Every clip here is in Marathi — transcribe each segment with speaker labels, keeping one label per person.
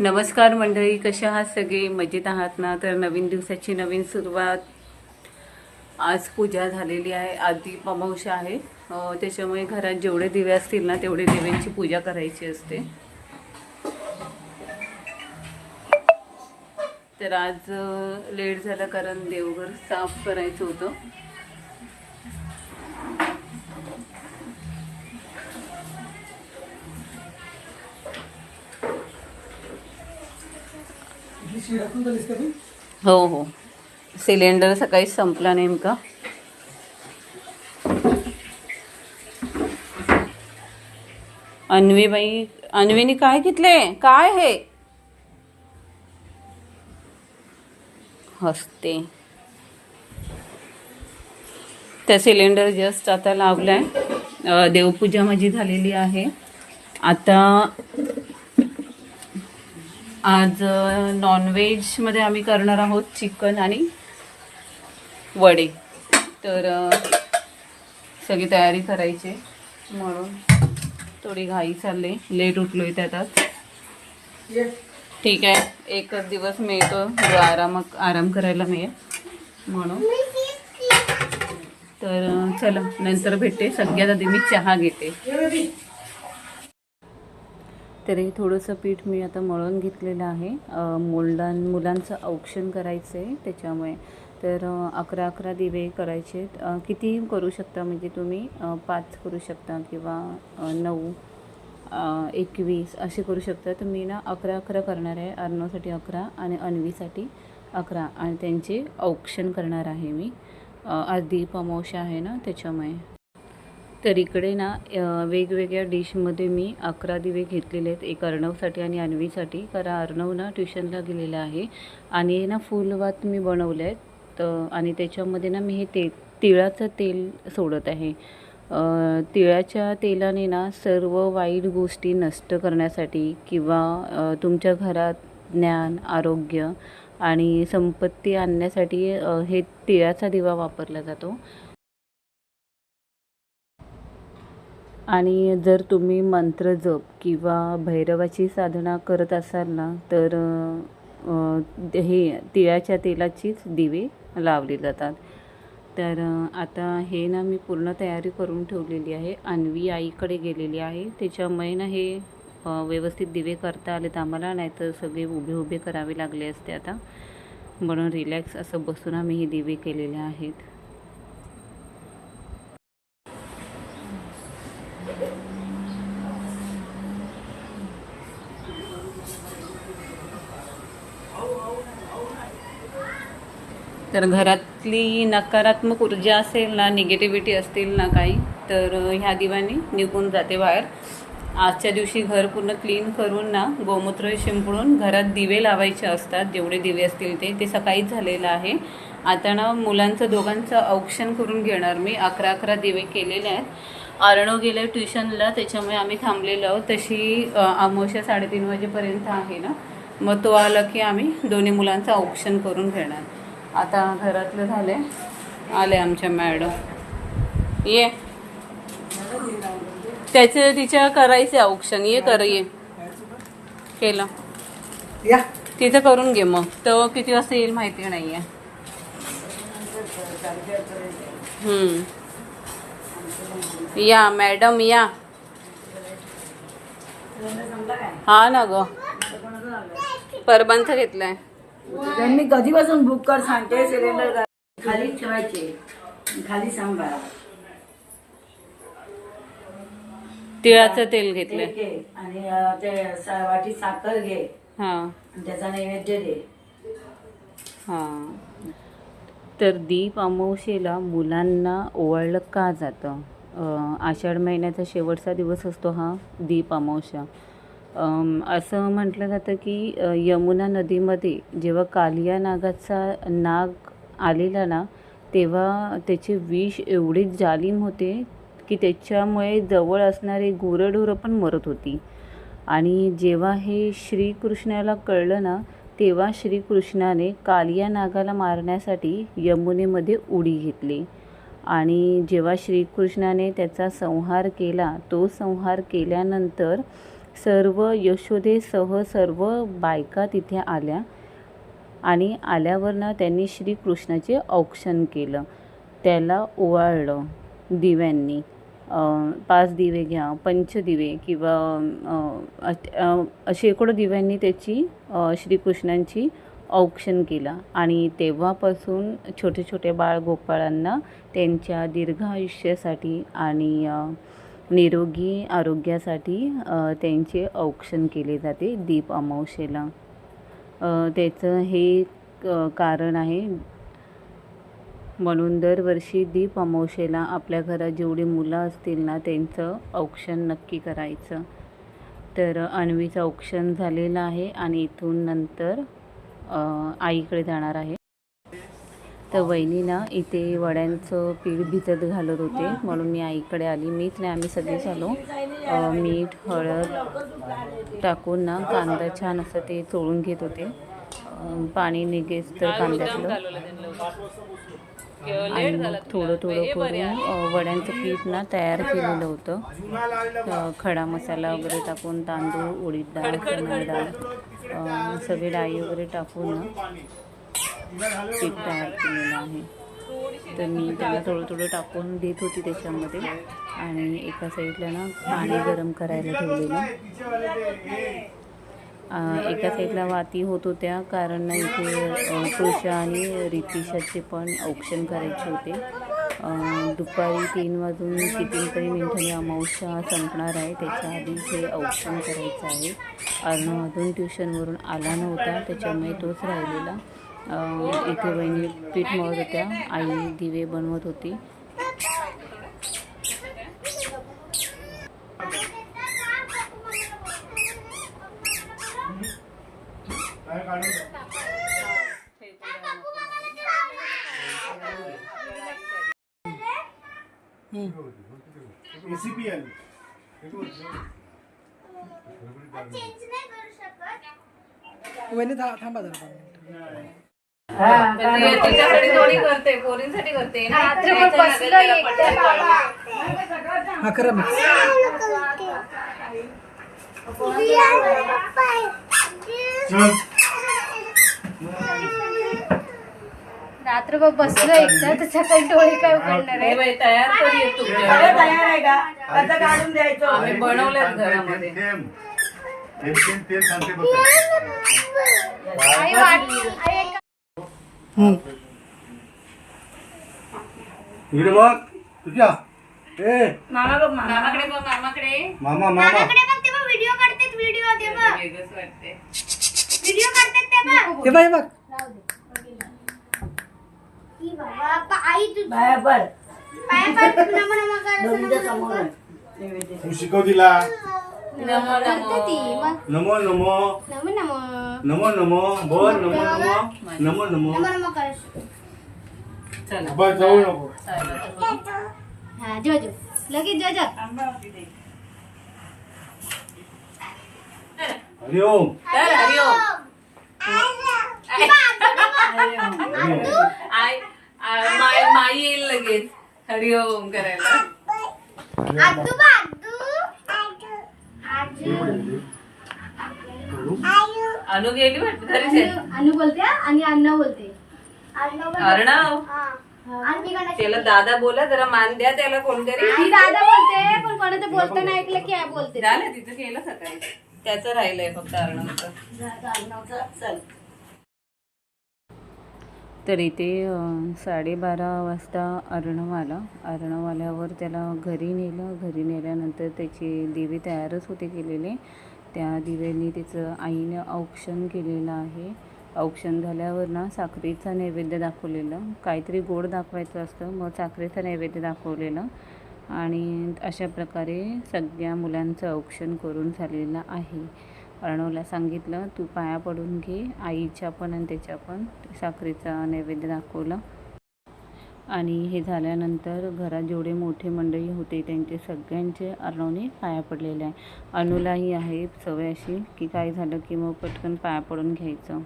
Speaker 1: नमस्कार मंडळी कशा आहात सगळे? मजेत आहात ना? तर नवीन दिवसाची नवीन सुरुवात. आज पूजा झालेली आहे आधी दीप आहे. त्याच्यामुळे घरात जेवढे दिवे असतील ना तेवढे दिव्यांची पूजा करायची असते. तर आज लेट झालं कारण देवघर साफ करायचं होतं. हो हो. सिलेंडर सकाळीच संपला नेमका. अन्वीबाई अन्वीने काय घेतले? काय हे? हसते. त्या सिलेंडर जस्ट आता लावलाय. देवपूजा माझी झालेली आहे. आता आज नॉनव्हेजमध्ये आम्ही करणार आहोत चिकन आणि वडे. तर सगळी तयारी करायची म्हणून थोडी घाई चालली लेट उठलो आहे त्यात ठीक आहे. एकच दिवस मिळतो. जो आराम आराम करायला मिळेल म्हणून. तर चला. नंतर भेटते. सगळ्यात आधी मी चहा घेते. तर हे थोडंसं पीठ मी आता मळून घेतलेलं आहे. मुलां मुलांचं औक्षण करायचं आहे त्याच्यामुळे. तर अकरा अकरा दिवे करायचे आहेत. कितीही करू शकता म्हणजे तुम्ही? पाच करू शकता किंवा नऊ एकवीस असे करू शकता. तर मी ना अकरा अकरा करणार आहे. अर्णवसाठी अकरा आणि अन्वीसाठी अकरा आणि त्यांचे औक्षण करणार आहे मी. आज दीप अमावश्या आहे ना त्याच्यामुळे. तर इकडे ना वेगवेगळ्या डिशमध्ये मी अकरा दिवे घेतलेले आहेत. एक अर्णवसाठी आणि अन्वीसाठी. कारण अर्णव ना ट्युशनला गेलेला आहे. आणि ना फुलवात मी बनवले आहेत. तर आणि त्याच्यामध्ये ना मी हे ते तिळाचं तेल सोडत आहे. तिळाच्या तेलाने ना सर्व वाईट गोष्टी नष्ट करण्यासाठी किंवा तुमच्या घरात ज्ञान आरोग्य आणि संपत्ती आणण्यासाठी हे तिळाचा दिवा वापरला जातो. आणि जर तुम्ही मंत्र जप किंवा भैरवाची साधना करत असाल ना तर हे तिळाच्या तेलाचीच दिवे लावले जातात. तर आता हे ना मी पूर्ण तयारी करून ठेवलेली आहे. अन्वी आईकडे गेलेली आहे. त्याच्यामुळे ना हे व्यवस्थित दिवे करता आलेत आम्हाला नाहीतर सगळे उभे उभे करावे लागले असते आता. म्हणून रिलॅक्स असं बसून आम्ही हे दिवे केलेले आहेत. तर घरातली नकारात्मक ऊर्जा असेल ना निगेटिव्हिटी असतील ना काही तर ह्या दिव्याने निघून जाते बाहेर. आजच्या दिवशी घर पूर्ण क्लीन करून ना गोमूत्र शिंपडून घरात दिवे लावायचे असतात जेवढे दिवे असतील ते. ते सकाळीच झालेलं आहे. आता ना मुलांचं दोघांचं औक्षण करून घेणार मी. अकरा अकरा दिवे केलेले आहेत. अर्णव गेले ट्युशनला त्याच्यामुळे आम्ही थांबलेलो आहोत. तशी अमावश्या साडेतीन वाजेपर्यंत आहे ना. मग तो आला की आम्ही दोन्ही मुलांचं औक्षण करून घेणार. आता घरातलं झाले. आले आमच्या मॅडम ये. त्याचे तिच्या करायचे औक्षण ये कर ये. केलं.
Speaker 2: या.
Speaker 1: तिथं करून घे मग. तो किती वाजता येईल माहिती नाहीये. हम्म. या मॅडम या. हा ना ग. परबंथ घेतलाय.
Speaker 2: त्यांनी कधीपासून बुक कर सांगते सिलेंडर खाली ठेवायचे. खाली सांभाळा
Speaker 1: तिळाचं तेल
Speaker 2: ते
Speaker 1: घेतलंय
Speaker 2: घे. आणि ते वाटी साखर घे.
Speaker 1: हा.
Speaker 2: त्याचा नैवेद्य दे.
Speaker 1: हा. तर दीप अमावस्येला मुलांना ओवाळलं का जातं? आषाढ महिन्याचा शेवटचा दिवस असतो हा दीप अमावस्या. अम, असं म्हटलं जातं की यमुना नदीमध्ये जेव्हा कालिया नागाचा नाग आलेला ना तेव्हा त्याचे विष एवढे जालिम होते की त्याच्यामुळे जवळ असणारे गुरढोरं पण मरत होती. आणि जेव्हा हे श्रीकृष्णाला कळलं ना तेव्हा श्रीकृष्णाने कालिया नागाला मारण्यासाठी यमुनेमध्ये उडी घेतली. आणि जेव्हा श्रीकृष्णाने त्याचा संहार केला तो संहार केल्यानंतर सर्व यशोदेसह सर्व बायका तिथे आल्या आणि आल्यावर ना त्यांनी श्रीकृष्णाचे औक्षण केलं. त्याला ओवाळलं दिव्यांनी. पाच दिवे घ्या पंचदिवे किंवा शेकडो दिव्यांनी त्याची श्रीकृष्णांची औक्षण केलं. आणि तेव्हापासून छोटे छोटे बाळ गोपाळांना त्यांच्या दीर्घ आयुष्यासाठी आणि निरोगी आरोग्यासाठी त्यांचे औक्षण केले जाते दीप अमावशेला त्याचं हे कारण आहे म्हणून दरवर्षी दीप अमावशेला आपल्या घरात जेवढी मुलं असतील ना त्यांचं औक्षण नक्की करायचं. तर अन्वीचं औक्षण झालेलं आहे आणि इथून नंतर आईकडे जाणार आहे. तर वहिनी ना इथे वड्यांचं पीठ भिजत घालत होते. म्हणून मी आईकडे आली. मीच नाही आम्ही सगळेच आलो. अ, मीठ हळद टाकून ना कांदा छान असं ते चोळून घेत होते. पाणी निघेस तर कांद्यातलं. आणि मग थोडं थोडं करून वड्यांचं पीठ ना तयार केलेलं होतं. खडा मसाला वगैरे टाकून तांदूळ उडीद डाळ चणा डाळ सगळे डाळी वगैरे टाकून ना पीठ तयार केलेलं आहे. तर मी त्याला थोडं थोडं टाकून देत होती त्याच्यामध्ये. आणि एका साईडला ना पाणी गरम करायला ठेवलेलं. एका साईडला वाती होत होत्या. कारण ना इथे तुषा आणि रितिशाचे पण औक्षण करायचे होते. दुपारी तीन वाजून कितीतरी मिनिटांनी अमावस्या संपणार आहे. त्याच्या आधी हे औक्षण करायचं आहे. अर्णव अजून ट्युशनवरून आला नव्हता. त्याच्यामुळे तोच राहिलेला. इथे वहिनी पीठ मळत होत्या. आई दिवे बनवत होती.
Speaker 3: थांबा जरा
Speaker 1: तिच्यासाठी थोडी करते पोरींसाठी करते.
Speaker 3: हा करा मिक्स
Speaker 4: चल
Speaker 5: रात्रभर बसलो एकदा त्याच्या काही डोळे काय उघडणार आहे
Speaker 1: तयार करी येतो
Speaker 2: सगळं तयार आहे का? आता काढून द्यायचं
Speaker 1: आम्ही घरामध्ये.
Speaker 4: सांगते बघ.
Speaker 5: आई वाट आई एक
Speaker 4: इकडे बघ तुझ्या. ए.
Speaker 2: मामा बघ मामा.
Speaker 1: मामाकडे बघ मामाकडे.
Speaker 4: मामा मामा.
Speaker 5: मामाकडे बघ ते बघ व्हिडिओ काढतात व्हिडिओ ते बघ.
Speaker 1: वेगळंच वाटते
Speaker 5: व्हिडिओ काढतात ते बघ.
Speaker 3: हे बघ.
Speaker 5: ही बाबा पा- आई तू
Speaker 2: पड
Speaker 5: पाया पाय नम नम कर
Speaker 2: आहे. नैवेद्य.
Speaker 4: तू शिकव तिला. नमो नमो
Speaker 5: नम नम
Speaker 4: नमो नमो बोल नमो नमो नमो नमो
Speaker 5: नम नम कर
Speaker 1: चला
Speaker 4: बस जाऊ नको
Speaker 5: हा जो जो लगेच जो जो
Speaker 4: हरिओम
Speaker 1: तर हरिओम
Speaker 4: हरिओम
Speaker 1: अनु गेली वाटत
Speaker 5: अनु बोलते हा, आणि अण्णा बोलते.
Speaker 1: अर्णव? त्याला दादा बोला जरा मान द्या त्याला कोणतरी
Speaker 5: मी दादा बोलते पण कोणाचं बोलताना ऐकलं की आई बोलते.
Speaker 1: झालं तिथं केलं सकाळी. त्याचं राहिलंय फक्त अर्णवचं.
Speaker 2: चल.
Speaker 1: तर इथे साडेबारा वाजता अर्णव आला अर्णव आल्यावर त्याला घरी नेलं. घरी नेल्यानंतर त्याचे दिवे तयारच होते केलेले. त्या दिव्यांनी त्याचं आईनं औक्षण केलेलं आहे. औक्षण झाल्यावर ना साखरेचा नैवेद्य दाखवलेलं. काहीतरी गोड दाखवायचं असतं मग साखरेचा नैवेद्य दाखवलेलं. आणि अशा प्रकारे सगळ्या मुलांचं औक्षण करून झालेलं आहे. अर्णवला सांगितलं तू पाया पडून घे आईच्या पण आणि त्याच्या पण. साखरेचा नैवेद्य दाखवला. आणि हे झाल्यानंतर घरात जेवढे मोठे मंडळी होते त्यांचे सगळ्यांचे अर्णवने पाया पडलेले आहे. अनुलाही आहे सवय अशी की काय झालं की मग पटकन पाया पडून घ्यायचं.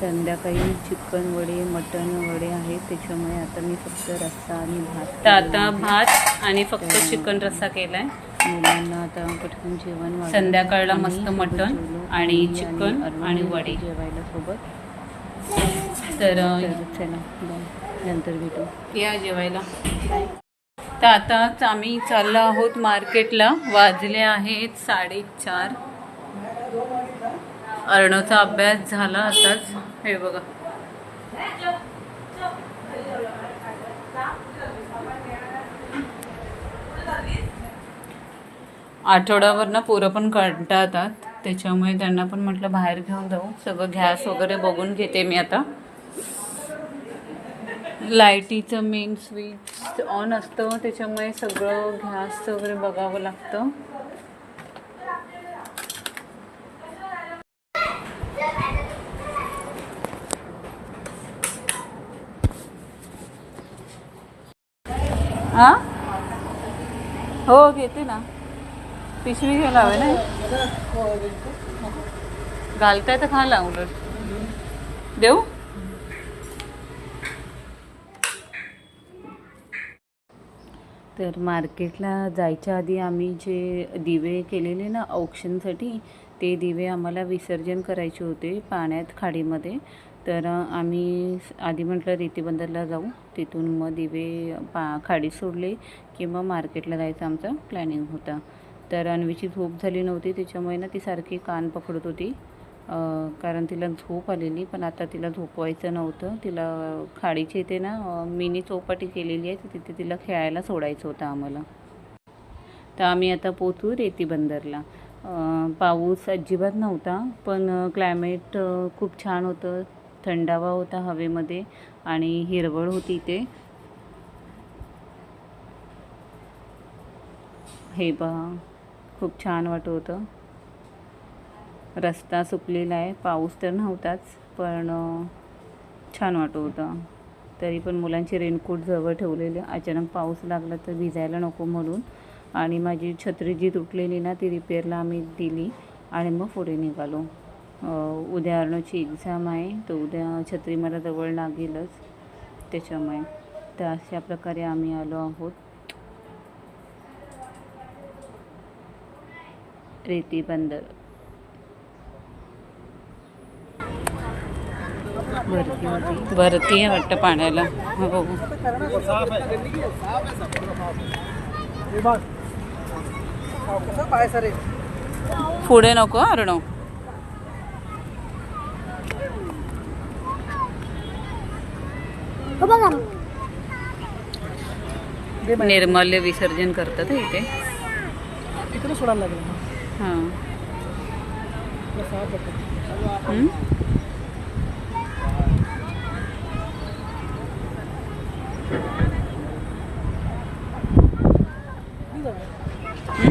Speaker 1: संध्याकाळी चिकन वडे मटण वडे आहेत त्याच्यामुळे आता मी फक्त रस्सा आणि भात आता भात आणि फक्त चिकन रस्सा केला आहे मुलांना आता पटकन जेवण वाढलं.
Speaker 6: संध्याकाळला
Speaker 1: आम्ही
Speaker 6: मस्त मटण
Speaker 1: जेवलो.
Speaker 6: आणि चिकन
Speaker 1: अरुण
Speaker 6: आणि वडे.
Speaker 1: जेवायला सोबत
Speaker 6: तर
Speaker 1: तर चला बाय नंतर भेटू
Speaker 6: या जेवायला तर आताच आम्ही चाललो आहोत मार्केटला वाजले आहेत साडेचार अर्णवचा अभ्यास झाला आताच हे बघा आठवड्यावर ना पोरं पण कंटाळतात. त्याच्यामुळे त्यांना पण म्हटलं बाहेर घेऊन जाऊ. सगळं गॅस वगैरे बघून घेते मी आता. लाईटीचं मेन स्विच ऑन असतं. त्याच्यामुळे सगळं गॅस वगैरे बघावं लागतं. हां हो घेते ना. पिशवी घ्यायला हवे ना. घालताय तर खाला उलट. देऊ?
Speaker 1: तर मार्केटला जायच्या आधी आम्ही जे दिवे केलेले ना औक्षणसाठी ते दिवे आम्हाला विसर्जन करायचे होते पाण्यात खाडीमध्ये. तर आम्ही आधी म्हटलं रेतीबंदरला जाऊ. तिथून मग दिवे पा खाडी सोडले की मग मार्केटला जायचं आमचा प्लॅनिंग होता. तर अन्वीची झोप झाली नव्हती त्याच्यामुळे ना ती सारखी कान पकडत होती. कारण तिला झोप आलेली पण आता तिला झोपवायचं नव्हतं. तिला खाडीची इथे ना मिनी चौपाटी केलेली आहे तर तिथे तिला खेळायला सोडायचं होतं आम्हाला. तर आम्ही आता पोचू रेती बंदरला. पाऊस अजिबात नव्हता पण क्लायमेट खूप छान होतं. थंडावा होता हवेमध्ये आणि हिरवळ होती इथे. हे पहा. खूप छान वाटत होतं. रस्ता सुकलेला आहे. पाऊस तर नव्हताच पण छान वाटत होतं. तरी पण मुलांचे रेनकोट जवळ ठेवलेले. अचानक पाऊस लागला तर भिजायला नको म्हणून. आणि माझी छत्री जी तुटलेली ना ती रिपेअरला आम्ही दिली आणि मग पुढे निघालो. अं, उद्या एक्झाम आहे तर उद्या छत्री मला जवळ लागेलच त्याच्यामुळे. तर अशा प्रकारे आम्ही आलो आहोत. रेती बंदर भरती
Speaker 6: आहे वाटतं पाण्याला
Speaker 3: बघ
Speaker 6: पुढे नको अर्णव
Speaker 5: बघा
Speaker 6: निर्मल्य विसर्जन करतात इथे
Speaker 3: तिकडे सोडायला लागेल
Speaker 6: हां
Speaker 3: तुला सहा पटकन.
Speaker 6: हं?
Speaker 3: किती जाऊया?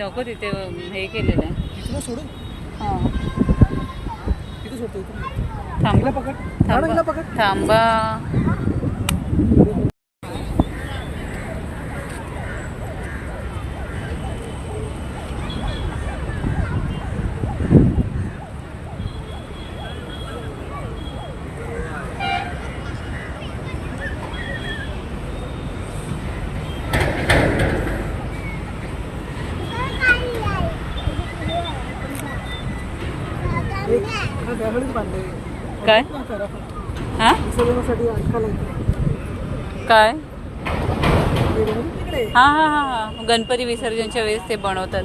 Speaker 6: नको तिथे हे केलेलं आहे
Speaker 3: इथून सोडू
Speaker 6: हां
Speaker 3: किती सोडतो इथून
Speaker 6: थांबा
Speaker 3: हिला पकड थांबा हिला
Speaker 6: थांबा
Speaker 3: पकड
Speaker 6: थांबा
Speaker 3: एक हा बांधले
Speaker 6: काय? हां. काय?
Speaker 3: हे
Speaker 6: हां हां हां हां. गणपती विसर्जनच्या वेळेस ते बनवतात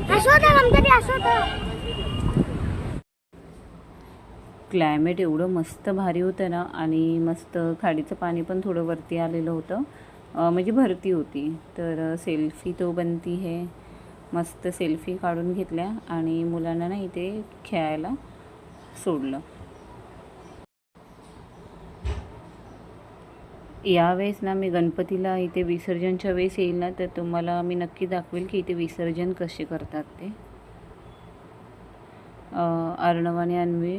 Speaker 1: क्लायमेट एवढं मस्त भारी होतं ना आणि मस्त खाडीचं पाणी पण थोडं वरती आलेलं होतं. म्हणजे भरती होती. तर सेल्फी तो बनती है. मस्त सेल्फी काढून घेतल्या आणि मुलांना ना इथे खेळायला सोडलं. यावेळेस ना मी गणपतीला इथे विसर्जनच्या वेळेस येईल ना तर तुम्हाला मी नक्की दाखवेल की इथे विसर्जन कसे करतात ते. अर्णवाने अर्णव आणि अन्वी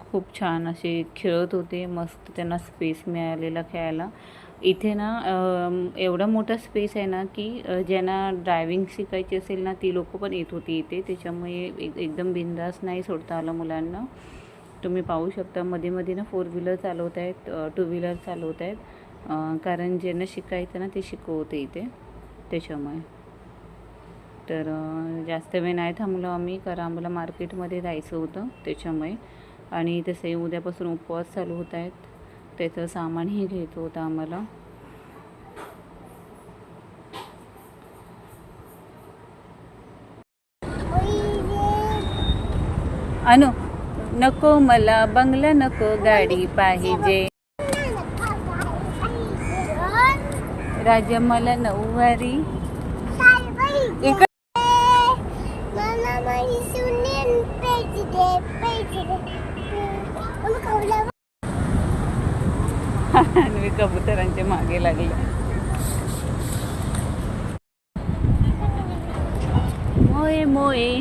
Speaker 1: खूप छान असे खेळत होते मस्त त्यांना स्पेस मिळालेला खेळायला. इथे ना एवढा मोठा स्पेस आहे ना की ज्यांना ड्रायविंग शिकायची असेल ना ती लोकं पण येत होती इथे. त्याच्यामुळे एक एकदम बिंदास नाही सोडता आलं मुलांना. तुम्ही पाहू शकता मध्ये मध्ये ना फोर व्हीलर चालवत आहेत टू व्हीलर चालवत आहेत कारण ज्यांना शिकायचं ना ते शिकवते इथे त्याच्यामुळे. तर जास्त वेळ नाही थांबलो आम्ही कारण आम्हाला मार्केटमध्ये जायचं होतं त्याच्यामुळे. आणि तसे उद्यापासून उपवास चालू होत आहेत त्याचं सामानही घ्यायचं होतं आम्हाला. अनु नको मला बंगला नको गाडी पाहिजे. राजा मला नऊवारी इकडे आणि मी कबुतरांच्या मागे लागले मोये मोये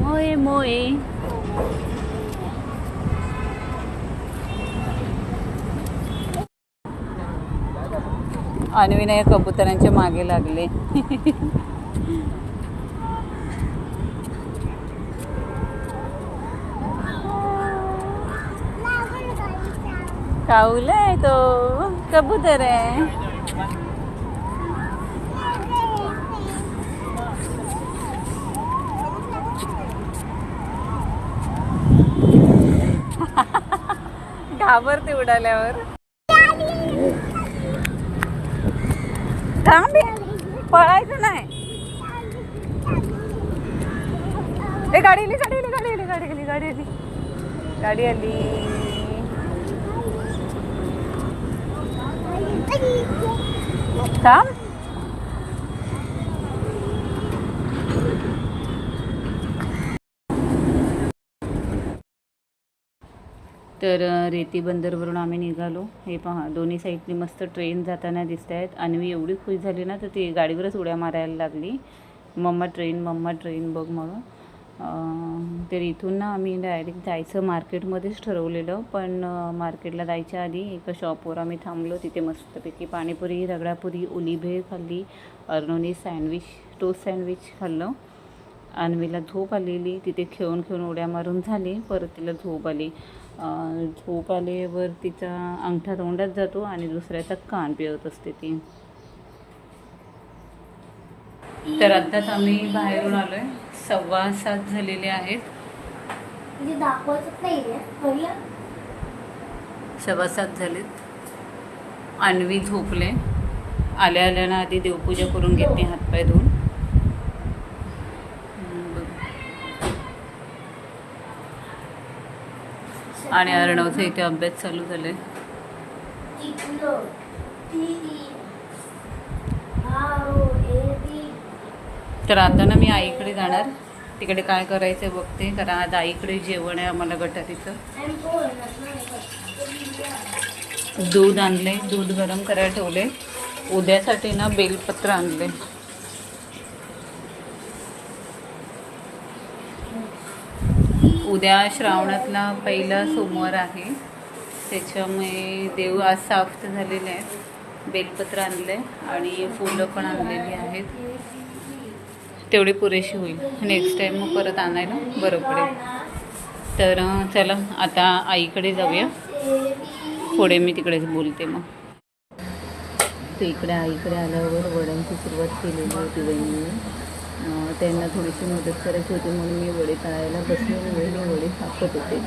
Speaker 1: मोये मोये अन्विनय कबुतरांच्या मागे लागले. काऊला आहे तो? कबूतर आहे. घाबरते उडाल्यावर. थांब पळायचं नाही. ए गाडी आली गाडी आली गाडी आली गाडी आली गाडी आली. गाडी आली. थांब. तर रेती बंदरवरून आम्ही निघालो. हे पहा दोन्ही साईडनी मस्त ट्रेन जाताना दिसत आहेत अन्वी एवढी खुश झाली ना तर ती गाडीवरच उड्या मारायला लागली. मम्मा ट्रेन मम्मा ट्रेन बघ म्हणून तर इथून ना आम्ही डायरेक्ट जायचं मार्केटमध्येच ठरवलेलं. पण मार्केटला जायच्या आधी एका शॉपवर आम्ही थांबलो. तिथे मस्तपैकी पाणीपुरी रगडापुरी ओली भेळ खाल्ली. अर्नोनी सँडविच टोस्ट सँडविच खाल्लं. अन्वीला झोप आलेली. तिथे खेळून खेळून उड्या मारून झाली. परत तिला झोप आली. झोप आल्यावर तिचा अंगठा तोंडात जातो आणि दुसऱ्याचा कान पिळत असते ती. तर आत्ताच आम्ही बाहेरून आलोय. सव्वा सात झालेले आहेत.
Speaker 5: म्हणजे
Speaker 1: सव्वा सात झालेत. अन्वी झोपले. आल्या आल्यानं आधी देवपूजा करून घेते हातपाय धुवून. आणि अर्णवचा इथे अभ्यास चालू
Speaker 5: झाले
Speaker 1: तर आता ना मी आईकडे जाणार. तिकडे काय करायचं बघते कारण आज आईकडे जेवण आहे आम्हाला गटारीचं. दूध आणले दूध गरम करायला ठेवले उद्यासाठी ना बेलपत्र आणले उद्या श्रावणातला पहिला सोमवार आहे. त्याच्यामुळे देव आज साफ तर झालेले आहेत. बेलपत्र आणले आणि फुलं पण आणलेली आहेत. तेवढी पुरेशी होईल. नेक्स्ट टाईम मग परत आणायला बरं पडेल तर चला आता आईकडे जाऊया. पुढे मी तिकडेच बोलते मग. तर इकडे आईकडे आल्यावर वड्यांची सुरुवात केलेली होती बहिणीने त्यांना थोडीशी मदत करायची होती म्हणून मी वडे तळायला बसले वडे कापत होते.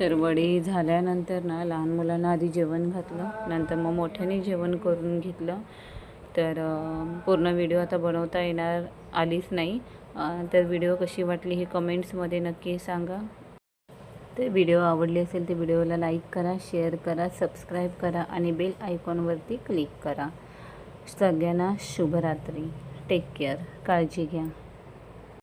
Speaker 1: तर वडी झाल्यानंतर ना लहान मुलांना आधी जेवण घातलं. नंतर मग मोठ्याने जेवण करून घेतलं. तर पूर्ण व्हिडिओ आता बनवता येणार आलीच नाही. तर व्हिडिओ कशी वाटली हे कमेंट्समध्ये नक्की सांगा. तर व्हिडिओ आवडली असेल तर व्हिडिओला लाईक करा शेअर करा सबस्क्राईब करा आणि बेल आयकॉनवरती क्लिक करा. सगळ्यांना शुभरात्री. Take care. काळजी घ्या.